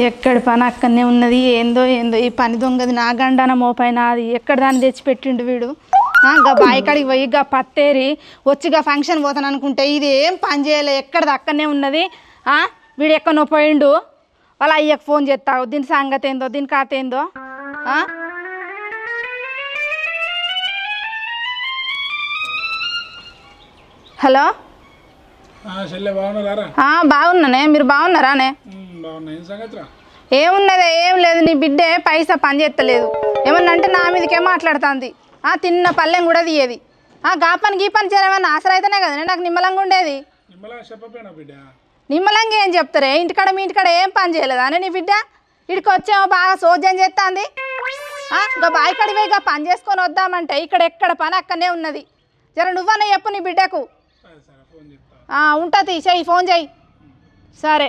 ఎక్కడ పని అక్కడనే ఉన్నది ఏందో ఏందో. ఈ పని దొంగది నా గండాన మోపైన అది. ఎక్కడ దాన్ని తెచ్చి పెట్టిండు వీడు గా బాయి కాడికి పోయి గా పత్తేరి వచ్చి గా ఫంక్షన్ పోతాను అనుకుంటే ఇది ఏం పని చేయలే ఎక్కడది అక్కడనే ఉన్నది? ఆ, వీడు ఎక్కడనో పోయిండు? వాళ్ళ అయ్యకు ఫోన్ చేస్తావు దీని సంగతి ఏందో దీని కథ ఏందో? హలో? బాగున్నానే మీరు బాగున్నారానే ఏమున్నది ఏం లేదు. నీ బిడ్డే పైసా పని చేస్తలేదు ఏమన్నా అంటే నా మీదకే మాట్లాడుతుంది. ఆ తిన్న పల్లెం కూడా తీయేది. ఆ గా పని గీ పని చేయమని ఆసరా అయితేనే కదా నాకు నిమ్మలంగా ఉండేది. నిమ్మలంగా ఏం చెప్తారే? ఇంటికాడ మీ ఇంటికాడ ఏం పని చేయలేదా? అని నీ బిడ్డ ఇక్కడికి వచ్చామో బాగా సోద్యం చేస్తుంది ఇంకా బావి కడిగి పోయి ఇక పని చేసుకొని వద్దామంటే ఇక్కడ ఎక్కడ పని అక్కడనే ఉన్నది. జర నువ్వన్నా చెప్పు నీ బిడ్డకు. సరే సరే ఫోన్ చెప్తా ఆ, ఉంటుంది చెయ్యి ఫోన్ చెయ్యి సరే.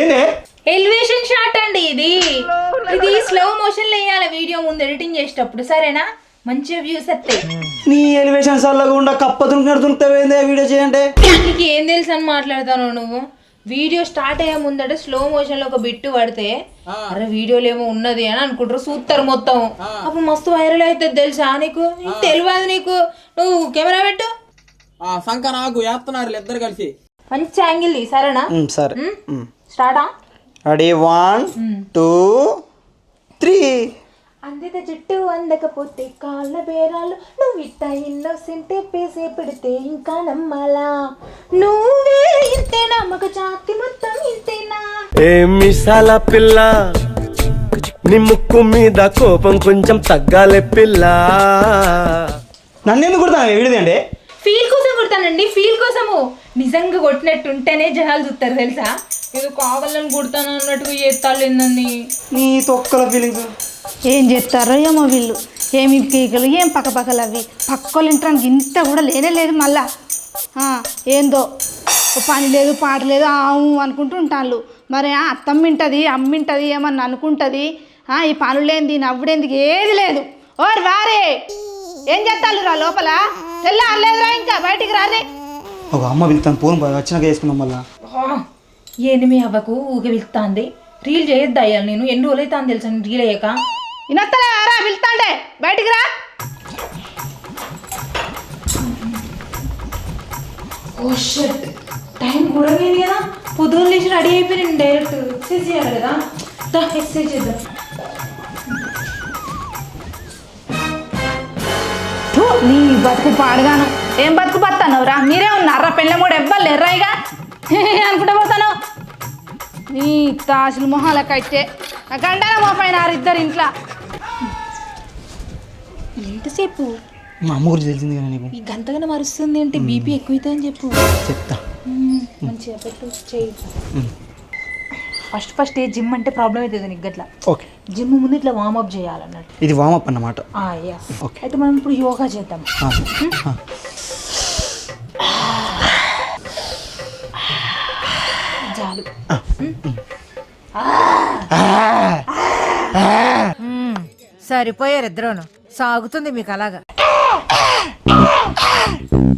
ఏందే? ఎలివేషన్ షాట్ అండి ఇది. ఇది స్లో మోషన్లో వేయాలి. వీడియో ముందు ఎడిటింగ్ చేసేటప్పుడు. సరేనా? మంచిగా వ్యూస్ వస్తాయి. నీ ఎలివేషన్ సల్లగా ఉండ కప్ప దుంకునట్టు దుంకుతావేందే వీడియో చేయండి నీకు ఏం తెలుసు అని మాట్లాడతాను నువ్వు? వీడియో స్టార్ట్ అయ్యే ముందట స్లో మోషన్లో ఒక బిట్టు పడితే అరే వీడియోలో ఏమో ఉన్నది అని అనుకుంటారు. చూస్తారు మొత్తం. అప్పుడు మస్తు వైరల్ అవుతుంది తెలుసా నీకు? నీకు తెలియదు నీకు. నువ్వు కెమెరా పెట్టు. ఆ సంక నాకు వేస్తున్నారు ఇద్దరు కలిసి. మంచి యాంగిల్ సరేనా? సరే. స్టార్టా? రెడీ? One two three. అందిత జుట్టు అందకపోతే కాళ్ళ బేరాలు. నువ్వు ఇట్ట ఇన్నోసెంట్ పేసే పెడితే ఇంకా నమ్మాలా. నువ్వే ఇంతేనా? మగ జాతి మొత్తం ఇంతేనా? ఏ మిసాల పిల్ల నీ ముక్కు మీద కోపం కొంచెం తగ్గాలే పిల్ల. నన్ను ఎందుకు కుడతాను వీడిదండి ఫీల్ కోసం కొడతానండి ఫీల్ కోసము. నిజంగా కొట్టినట్టుంటేనే జనాలు చూస్తారు తెలుసా? ఏదో కావాలని కొడతాను అన్నట్టుగా ఏందండి? నీ తొక్కల ఫీలింగ్స్ ఏం చేస్తారో ఏమో వీళ్ళు. ఏమి పీకలు ఏం పక్కపక్కలు అవి. పక్కలు ఇంటానికి ఇంత కూడా లేనే లేదు మళ్ళా. ఆ, ఏందో. ఓ పని లేదు పాట లేదు ఆవు అనుకుంటూ ఉంటాళ్ళు. మరి ఆ అత్తమ్మ వింటది అమ్మింటది ఏమన్నా అనుకుంటుంది? ఆ, ఈ పనులు లేనిది నవ్వుడేందుకు ఏది లేదు. ఓర్ వారే! ఏం చేస్తాళ్ళు రా లోపల తెల్లారలేదురా ఇంకా బయటికి రారే ఒక అమ్మ పిలుతాను ఫోన్ వచ్చినాక వేసుకున్నాం మళ్ళా. ఎనిమి అవ్వకు ఊగ వెళ్తాంది రీల్ చేయొద్దు అయ్యాలి నేను? ఎన్ని రోజులు అవుతాను తెలుసా నేను రీల్ అయ్యాక? ఇనత్తలే రా పిలుతాండే బయటికి రా. ఓ షట్ టైం కూడా లేదు కదా. పొద్దున్న లేచి రెడీ అయిపోయి నేను డైరెక్ట్ ఎక్సర్సైజ్ చేయాలి కదా. ఎక్సర్సైజ్ చేద్దాం. నీ బతుకు పాడుగాను. ఏం బతుకు పత్తాను రా? మీరే ఉన్నారా? పెళ్ళ కూడా ఎవ్వరు ఎర్రాయిగా అనుకుంటే పోతాను. నీ తాసులు మొహాలకు అయితే ఆ గండాల మోపైన ఇద్దరు ఇంట్లో. ఎంతసేపు మా అమ్మ గురించి తెలిసింది కదా నీకు? ఈ గంటగానే మరుస్తుంది ఏంటి బీపీ ఎక్కువైతే అని చెప్పు. చెప్తా. మంచిగా పెట్టు చేయి ఫస్ట్ ఫస్ట్ ఏ జిమ్ అంటే ప్రాబ్లం అవుతుంది నీకు గట్లా. ఓకే జిమ్ ముందు ఇట్లా వార్మప్ చేయాలన్నట్టు. ఇది వామప్ అన్నమాట. అయితే మనం ఇప్పుడు యోగా చేద్దాం. ఆ, చాలు. సరిపోయారు ఇద్దరును. సాగుతుంది మీకు అలాగా.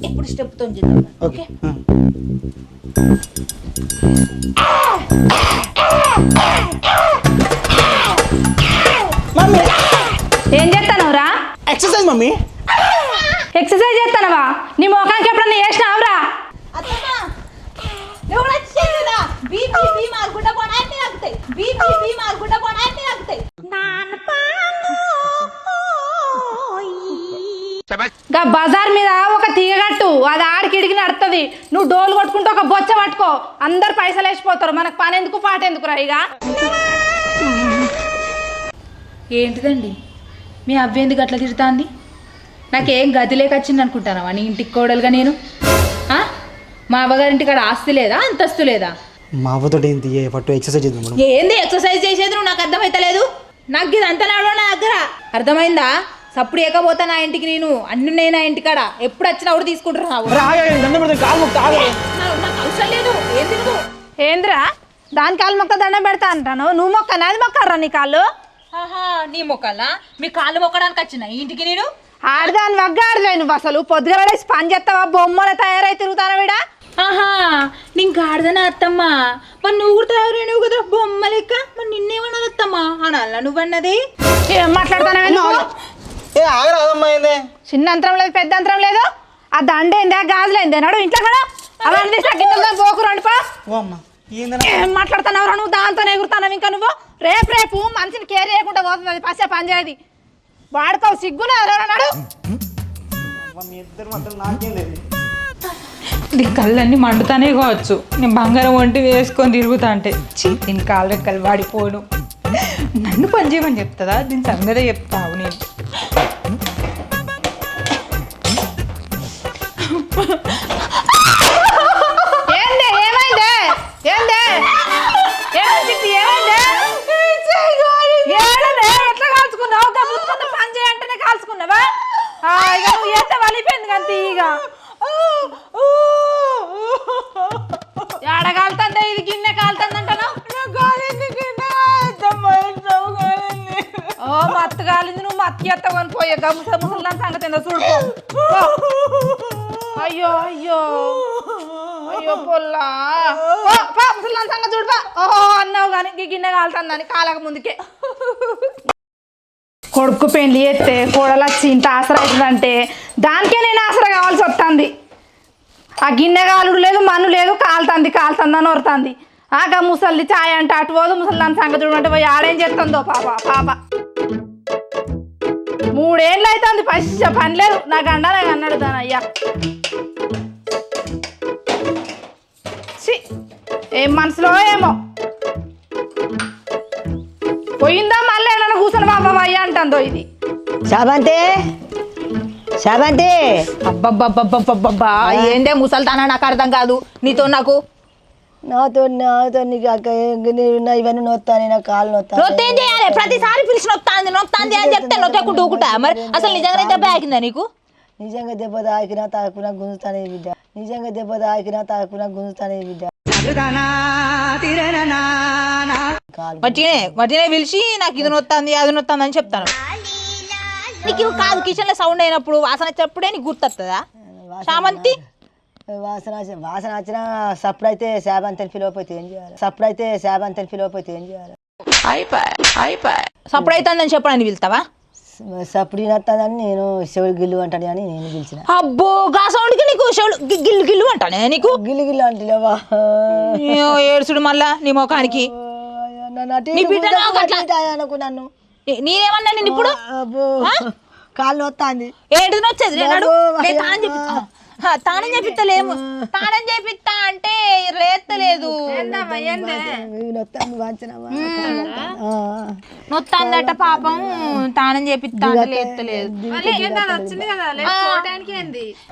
ఇప్పుడు స్టెప్తో చేద్దాం. Okay exercise mummy. ఎక్సర్సైజ్ చేస్తానవా? నీ ముఖానికి ఎప్పుడన్నా చేసినావురా? గా బజార్ మీద ఒక తీగగట్టు అది ఆడికిడికి నడుతుంది నువ్వు డోలు కొట్టుకుంటూ ఒక బొచ్చ పట్టుకో. అందరు పైసలు వేసిపోతారు. మనకు పని ఎందుకు పాట ఎందుకు రా ఇక? ఏంటిదండి? మీ అవ్వ ఎందుకు అట్లా తిడుతాంది? నాకేం గది లేక వచ్చింది అనుకుంటానా నీ ఇంటికి కోడలుగా నేను? ఆ? మా అవ్వగారింటి కాడ ఆస్తి లేదా? అంతస్తు లేదా? మా అవ్వతో ఏంటి? పట్టు ఎక్సర్సైజ్ చేద్దాం ఏంది ఎక్సర్సైజ్ చేసేది? నువ్వు నాకు అర్థమైతలేదు. నాకు ఇది అంత నాడు నా దగ్గర. అర్థమైందా? సప్పుడు ఏకపోతా నా ఇంటికి నేను. అన్ని ఉన్నాయి నా ఇంటికాడ. ఎప్పుడు వచ్చినా కూడా తీసుకుంటున్నావు నా- నాకు అవసరం లేదు. ఏంది నువ్వు? ఏంద్రా? దాని కాలు మొక్క దండం పెడతా అంటాను నువ్వు మొక్క నాది మొక్కరా నీ కాళ్ళు? నీ మొక్కలా? మీ కాళ్ళు మొక్కడానికి వచ్చిన? ఈ ఇంటికి నేను? ఆడదాని వగ్గ ఆడదాయి నువ్వు అసలు. పొద్దుగలేసి పని చేస్తావా? బొమ్మల తయారై తిరుగుతాను వీడా? ఆహా నేను గాడిదన అత్తమ్మ? మరి నువ్వు కూడా తయారైనవు కదా బొమ్మ లెక్క? మరి నిన్నేమన్నా అత్తమ్మ? అనాల నువ్వన్నది? ఏం మాట్లాడతానవే నువ్వు? ఏ ఆగరాదమ్మా ఏందే? చిన్న అంతరం లేదు పెద్ద అంతరం లేదు. ఆ దండ ఏందే గాజులు ఏందే నడు ఇంట్లో కూడా అవన్నీ పోకు రండి పా. ఏం మాట్లాడుతున్నావు నువ్వు? దాంతో ఎగురుతావు ఇంకా నువ్వు? రేపు రేపు మనిషిని కేర్ చేయకుండా పోతుంది అది పసే పంచాయతీ వాడుకోవు సిగ్గునా నాడు మీ ఇద్దరు మాత్రం నాకేం లేదు. దీని కళ్ళన్నీ మండుతానే కావచ్చు. నేను బంగారం వంటి వేసుకొని తిరుగుతా అంటే. చీ దీని కాళ్ళ రెక్కలు వాడిపోను. నన్ను పని చేయమని చెప్తుందా దీని సంగతే చెప్తావు నేను. కంత ఇక. ఏడ కాలుతుందే ఇది గిన్నె కాలుతుంది అంటాను ఓ మత్తు కాలింది నువ్వు మత్తి ఎత్తకొని పోయే గమ్ముస ముసలి సంగతి ఏందో చూడుకో పో. అయ్యో అయ్యో. అయ్యో పొల్లా. పో, పో, ముసలి సంగతి చూడుపా ఓహో అన్నావు కానీ గిన్నె కాలుతుందని కాలక ముందుకే. కొడుకు పెళ్ళి చేస్తే కోడలు వచ్చి ఇంత ఆసరా అవుతుందంటే దానికే నేను ఆసరా కావాల్సి వస్తుంది ఆ గిన్నె కాలుడు లేదు మన్ను లేదు కాలుతుంది కాలుతుంది అని వరుతుంది ఆగా ముసలి ఛాయ్ అంటే అటు పోదు ముసలి దాని సంగతి చూడంటే పోయి ఆడేం చేస్తుందో పాప పాప. మూడేళ్ళు అవుతుంది పశ్చ పని లేదు. నా నాకు అన్నాడు దాని అయ్యా ఏం మనసులో ఏమో. పోయిందా మళ్ళీ నన్ను కూర్చొని బాబా అంటుందో ఇది? శాబంతి శాబంతి అబ్బబ్బబ్బబ్బబ్బబ్బా ఏందే ముసల్తానా? నాకు అర్థం కాదు. నీతో నాకు? నాతో నాతో నీకు అక్క నేను నా ఇవన్నీ నొత్తాను నా కాళ్ళు నొత్తాను. నొత్తేం చేయాలి? ప్రతిసారి పిలిచి నొత్తాంది నొత్తాంది అని చెప్తే నొత్తకుండా ఊకుటా మరి అసలు నిజంగా దెబ్బ ఆగిందా నీకు? నిజంగా దెబ్బ తాకినా తాకునా గుంజుతానే బిడ్డ. నిజంగా దెబ్బ తాకినా తాకునా గుంజుతానే బిడ్డ. కాలు మట్టినే మట్టినే పిలిచి నాకు ఇది నొత్తాంది అది నొత్తాంది అని చెప్తాను. నీకు కాదు కిచెన్లో సౌండ్ అయినప్పుడు వాసన వచ్చేప్పుడే నీకు గుర్తొస్తుందా శామంతి వాసన వాసన వచ్చినా సప్పుడు అయితే శాబంతిని ఫీల్ అయిపోతే ఏం చేయాలి? సప్పుడు అయితే శాబంతిని ఫీల్ అయిపోతే ఏం చేయాలి? సప్పుడు అవుతుందని చెప్పడానికి పిలుస్తావా సప్పుడు నత్తాదని నేను చెవులు గిల్లు అంటాను అని నేను పిలిచిన. అబ్బో గా సౌండ్కి నీకు గి- గిల్లు గిల్లు అంటానే నీకు? గిల్లు గిల్లు అంటలేవా ఏడుచుడు మళ్ళా నీ ముఖానికి. నీ అనుకో నన్ను. నేనేమన్నా నేను ఇప్పుడు? కాళ్ళు వస్తాంది. ఏంటిది వచ్చేది నేను అడుగు. బాబో, నేను తానం చెప్పిస్తా హా, తానం చేపిస్తలేము తానం చేపిస్తా అంటే వాంచనమా నొత్తందట పాపం తానం చేపిస్తా అంటే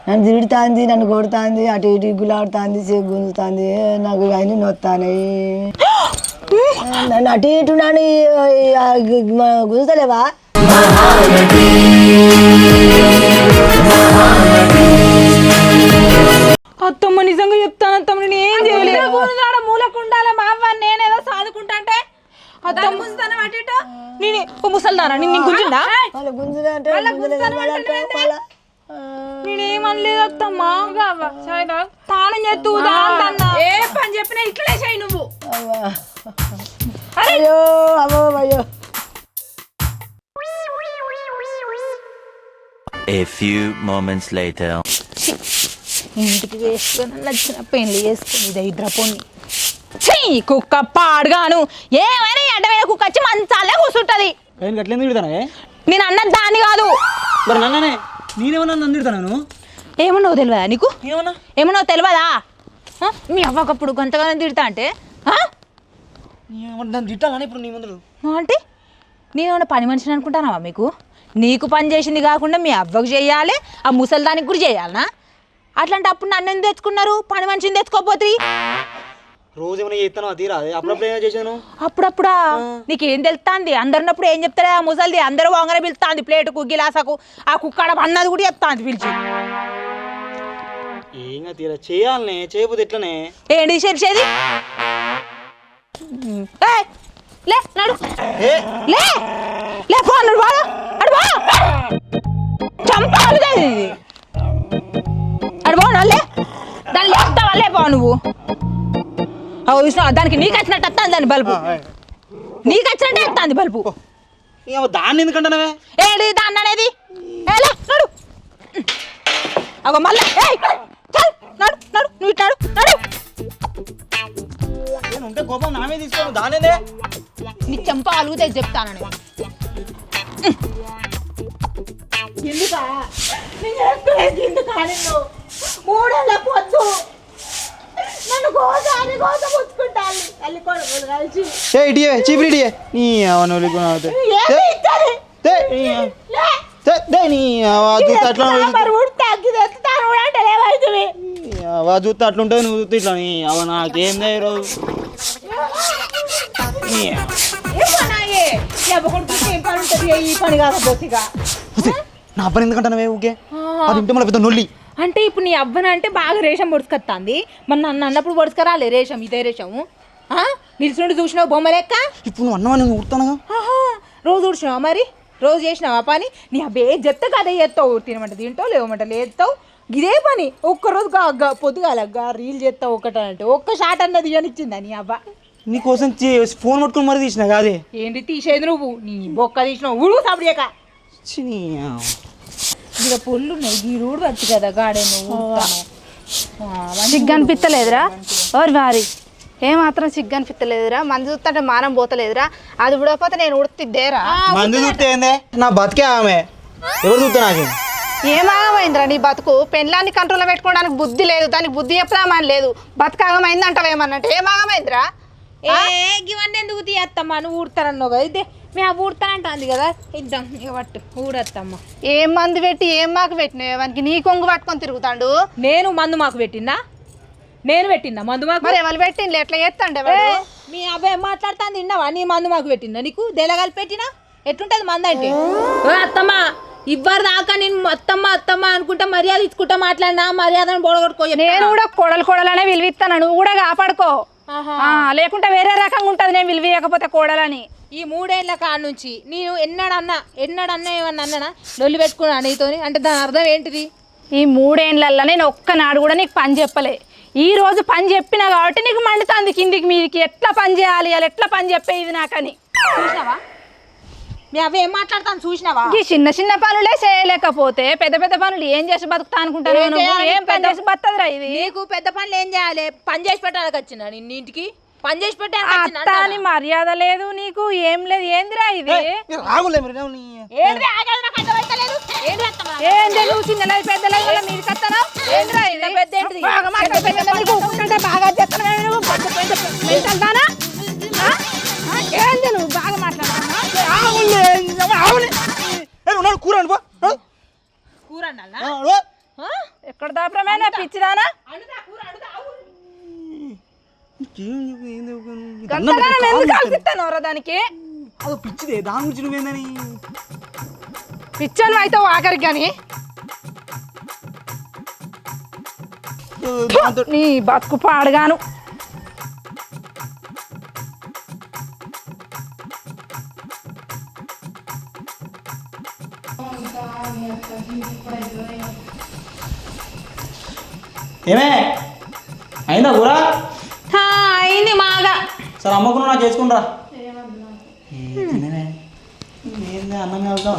నన్ను తిడుతాంది నన్ను కొడుతాంది అటు ఇటు గులాడుతాంది చే- గుంజుతాంది నాకు ఇవన్నీ నొత్తానాయి. నన్ను అటు ఇటు నన్ను గుంజుతలేవా? అత్తమ్మ నిజంగా చెప్తాను అత్తమ్మ నేను ఏం చేయలేదు. మూలకుండాల మా అవ్వ నేనేదో సాదుకుంటా అంటే అత్తమ్మ నేను ఓ గుంజిందా? నేనేమనలేదు అత్తమ్మ. తానం చేస్తూ ఏ పని చెప్పినా ఇట్లే చేయి నువ్వు. అయ్యో A few moments later. ఇంటికి వేసుకొని నచ్చిన పెళ్ళి చేసుకుని దరిద్ర పొన్ని చెయ్యి కుక్క పాడుగాను. ఏమైనా అడ్డమైన కుక్క వచ్చి మంచాలే కూర్చుంటది నేను గట్లేందుకు తిడతానే నేను అన్నది దాన్ని కాదు. మరి నన్ననే? నేనేమన్నా నన్ను తిడతాను ఏమన్నావు తెలియదా నీకు? ఏమన్నా? ఏమన్నావు తెలియదా? మీ అవ్వకప్పుడు గంతగానే తిడతా అంటే తిట్టాలని ఇప్పుడు నీ ముందు? అంటే నేనేమన్నా పని మనిషిని అనుకుంటానావా మీకు? నీకు పని చేసింది కాకుండా మీ అవ్వకు చేయాలి ఆ ముసలిదానికి కూడా చేయాలనా? అట్లాంటి అప్పుడు నన్ను ఎందుకు తెచ్చుకున్నారు? పని మనిషిని తెచ్చుకోపోతే రోజు ఏమైనా చేస్తాను అది రాదు. అప్పుడప్పుడు ఏమైనా చేశాను? అప్పుడప్పుడా? నీకేం తెలుస్తుంది? అందరినప్పుడు ఏం చెప్తారా? ఆ ముసలిది అందరూ వంగన పిలుస్తుంది ప్లేటుకు గిలాసకు ఆ కుక్కడ అన్నది కూడా చెప్తాంది పిలిచి. ఏంగా తీరా చేయాలనే చేయకపోతే ఎట్లనే? ఏంటి చేసేది? ఏయ్, లే నడు. లే లే పో అన్నాడు వాడు అడు వా చంప వల్లే బావు నువ్వు. అవు చూసినా దానికి నీకు వచ్చినట్టు వస్తాను దాని బల్బు. నీకు వచ్చినట్టే వస్తుంది బల్బు. ఏమో దాన్ని ఎందుకంటానవే ఏడి దాన్ని అనేది? ఏలే నడు. అగో మళ్ళా. ఏయ్ చల్. నడు నడు నువ్వు ఇటు నడు నడు. నేను ఉంటే కోపం నామే తీసుకోను నీ చెంప అలుగుతే చెప్తాను నేను ఎందుకా ఎందుకా మూడేళ్ళ పొద్దు నన్ను గోసారి గోస పుచ్చుకుంటాను తల్లి కొడుకులు కలిసి ఏ ఇటియే చీపురు ఇటియే నీ అవను చూస్తే అట్లా మరి ఉడి తగ్గి తెస్తాను అంటే ఏమవుతుంది వా చూస్తే అట్లా ఉంటుంది నువ్వు చూస్తే ఇట్లా నీ అవ నాకేం ఈరోజు నీ అబ్బని ఎందుకంటానవే ఊకే అది ఇంటే మళ్ళీ పెద్ద నొల్లి అంటే ఇప్పుడు నీ అవ్వన అంటే బాగా రేషం పొడుచుకొస్తుంది మన నన్ను అన్నప్పుడు పొడుచుకరాలే రేషం ఇదే రేషము నిల్చుండి చూసినావు బొమ్మ లెక్క? ఇప్పుడు నువ్వు అన్నవా నేను ఆహా, రోజు ఊడ్చినావా మరి? రోజు చేసినావా పని? నీ అబ్బే చెప్తే కదే చేస్తావు తినమంట తింటావు లేవమంట లేస్తావు. ఇదే పని ఒక్కరోజు గా- గా- పొద్దుగాల గా రీల్ చేస్తావు ఒక్కటంటే ఒక్క షాట్ అన్నది ఇవ్వనిచ్చిందా నీ అవ్వ? నీకోసం ఫోన్ పట్టుకొని మరి తీసిన కాదే? ఏంటి తీసేది నువ్వు? నీ బొక్క తీసినావు. ఊడు సపడియక. ఇక పొల్లు ఉన్నాయి ఈ రూడు వచ్చు కదా గాడే నువ్వు సిగ్గు అనిపిస్తలేదురా ఓరి వారి. ఏమాత్రం సిగ్గు అనిపిస్తలేదురా మంది చూస్తుంటే మానం పోతలేదురా. అది ఉడకపోతే నేను ఉడుతిద్దేరా మంది చూస్తే ఏందే? నా బతికే ఆమె. ఎవరు చూస్తే నాకే? ఏమాగమైందిరా నీ బతుకు? పెళ్ళాన్ని కంట్రోల్లో పెట్టుకోవడానికి బుద్ధి లేదు. దానికి బుద్ధి చెప్పడామని లేదు. బతుకాగమైంది అంటావేమన్నట్టు ఏమాగమైందిరా ఏ ఇవన్నీ ఎందుకు తీయత్తమ్మా? నువ్వు ఊడతానన్నావు కదా ఇదే మేము ఆ ఊడతానంటుంది కదా. ఇద్దాం ఇక పట్టు. ఊడత్తమ్మా. ఏం మందు పెట్టి ఏం మాకు పెట్టినావు? వానికి నీ కొంగు పట్టుకొని తిరుగుతాడు. నేను మందు మాకు పెట్టిందా? నేను పెట్టిందా? మందు మాకు? మరి ఎవరు పెట్టిండు ఎట్లా చేస్తాండే వాడు మీ అబ్బాయి మాట్లాడుతాను తిన్నావా నీ మందు మాకు పెట్టిందా? నీకు దెలగలు పెట్టినా? ఎట్లుంటది మందు అంటే? ఓ అత్తమ్మ ఇవ్వరు దాకా నేను అత్తమ్మ అత్తమ్మ అనుకుంటా మర్యాద ఇచ్చుకుంటా మాట్లాడినా? మర్యాదను బోడగొట్టుకో నేను కూడా కొడలు కొడలనే విలువిస్తాను నువ్వు కూడా కాపాడుకో. ఆ, లేకుంటే వేరే రకంగా ఉంటుంది. నేను విలువయకపోతే కోడలని. ఈ మూడేళ్ళ కాడ నుంచి నేను ఎన్నడన్నా ఎన్నడన్నా ఏమన్నా అన్నానా? లొల్లి పెట్టుకున్నా నీతోని? అంటే దాని అర్థం ఏంటిది? ఈ మూడేండ్లల్లో నేను ఒక్కనాడు కూడా నీకు పని చెప్పలే. ఈ రోజు పని చెప్పినా కాబట్టి నీకు మండుతుంది కిందికి మీదికి. ఎట్లా పని చేయాలి అలా ఎట్లా పని చెప్పేది నాకని? చూసినావా? మీ అవి ఏం మాట్లాడతాను చూసినావా? ఈ చిన్న చిన్న పనులే చేయలేకపోతే పెద్ద పెద్ద పనులు ఏం చేసి బతుకుతా అనుకుంటాను ఏం చేయాలి? ఏం పెద్ద చేసి బతుకుతుందిరా ఇది? నీకు పెద్ద పనులు ఏం చేయాలి? పని చేసి పెట్టడానికి వచ్చిన నిన్న ఇంటికి? పని చేసి పెట్టడానికి వచ్చిన అత్త అని మర్యాద లేదు నీకు ఏం లేదు. ఏందిరా ఇది? రాగులే మరి నేను నీ- ఏంటి ఆగదు నాకు అర్థమైతలేదు ఏంటి నువ్వు పెద్దలేదు వల్ల మీరు కత్తనా? ఏందిరా ఇది పెద్ద ఏంటిది? బాగా మాట్లాడు పెద్ద నీకు ఊరుకుంటే బాగా పెద్ద పెద్ద? ఆ? ఆ? ఏంది నువ్వు బాగా మాట్లాడుతున్నా రాగులే, రాగులే. ఏ, ఉన్నాడు కూర అనుకో కూర? ఎక్కడ దాపరమైనా పిచ్చిదానా? దానికి? అది పిచ్చిదే దాని గురించి నువ్వేందని? పిచ్చను అయితే ఆఖరికి కానీ నీ బతుకు పాడుగాను. ఏమే? అయిందా కూర? అయింది మాగా. సరే అమ్మకు నువ్వు నాకు చేసుకుంటా అన్నం కలుగుతావా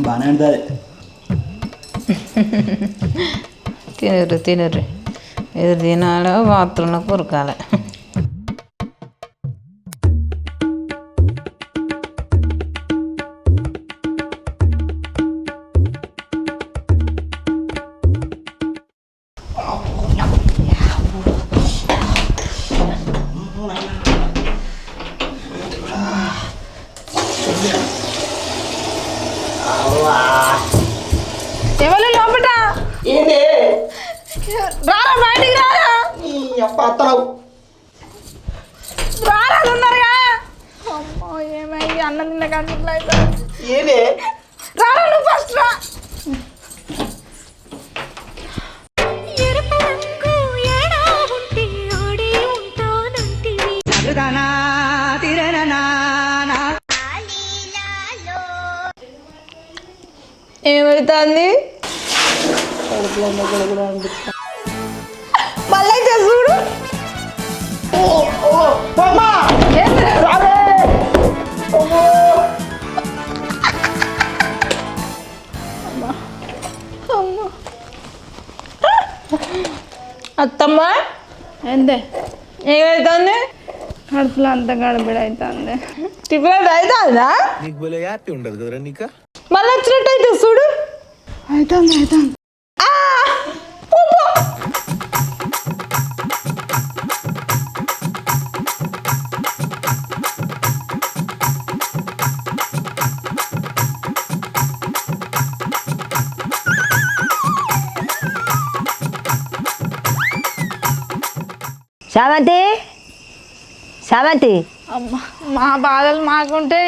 బాగానే ఉంటుంది తినరు తినరు. ఎదురు తినాలి బాత్రూంలో కొరకాలి. ఏమవుతుంది? మళ్ళీ చూడు? అత్తమ్మ ఏందే? ఏమైతుంది కడుపులో అంత గడబిడ అవుతుంది టిఫిన్ అవుతుందా నీకు హ్యాపీ ఉండదు కదరా నీకా? మళ్ళీ వచ్చినట్టు అయితే చూడు అవుతుంది అవుతుంది శావంతి అమ్మా మా బాధలు మాకుంటే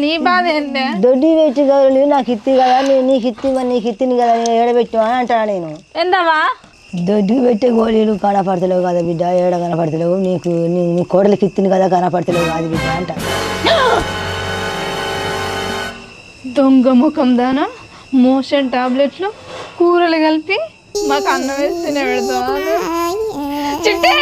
నీ బాధ ఏందే దొడ్డి పెట్టి గౌరలు నాకు ఇత్తి కదా నీ- నీకు ఇత్తి మరి నీకు ఇత్తిని కదా నేను ఏడబెట్టు అని అంటాను నేను? ఎందవా దొడ్డి పెట్టే గోళీలు కనపడతలేవు కదా బిడ్డ ఏడ కనపడతలేవు? నీకు నీ నీ కోడలికి ఇత్తిని కదా కనపడతలేవు కాదు బిడ్డ అంట. దొంగ ముఖం దానా? మోషన్ టాబ్లెట్లు? కూరలు కలిపి మాకు అన్నం వేస్తేనే పెడతావా? చిట్టే!